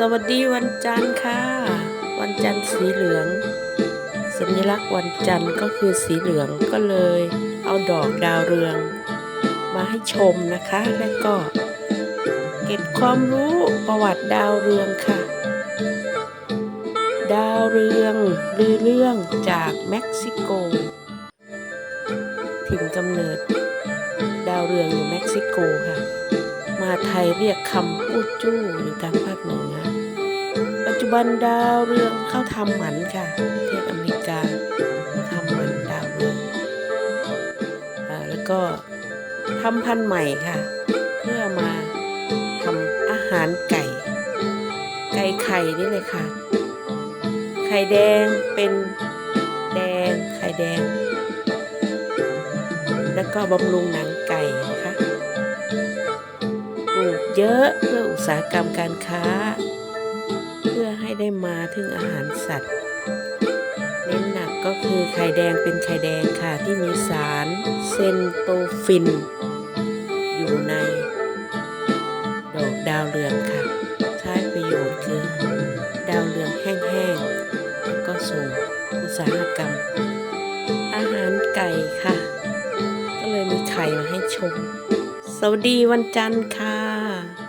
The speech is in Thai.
สวัสดีวันจันทร์ค่ะ วันจันทร์สีเหลือง สัญลักษณ์วันจันทร์ก็คือสีเหลืองก็เลย เอาดอกดาวเรือง มาให้ชมนะคะ และก็ เก็บความรู้ประวัติดาวเรืองค่ะ ดาวเรืองลือเรื่องจากเม็กซิโกถิ่นกำเนิด ดาวเรืองอยู่เม็กซิโกค่ะ มาไทยเรียกคำปูดจู้อยู่ทางภาคเหนือ จุบันดาวเรืองเข้าทำหมันค่ะประเทศอเมริกาทำหมันดาวเรืองอแล้วก็ทำพันธุ์ใหม่ค่ะ เพื่อมาทำอาหารไก่ ไก่ไข่นี่เลยค่ะ ไข่แดงเป็นแดงไข่แดง แล้วก็บำรุงหนังไก่นะคะปลูกเยอะเพื่ออุตสาหกรรมการค้า พื่อให้ได้มาถึงอาหารสัตว์ เน้นหนักก็คือไข่แดงเป็นไข่แดงค่ะที่มีสารเซนโตฟิน อยู่ใน ดอกดาวเรืองค่ะ ใช้ประโยชน์คือ ดาวเรืองแห้งๆแล้วก็ส่งอุตสาหกรรม อาหารไก่ค่ะ ก็เลยมีไข่มาให้ชม สวัสดีวันจันทร์ค่ะ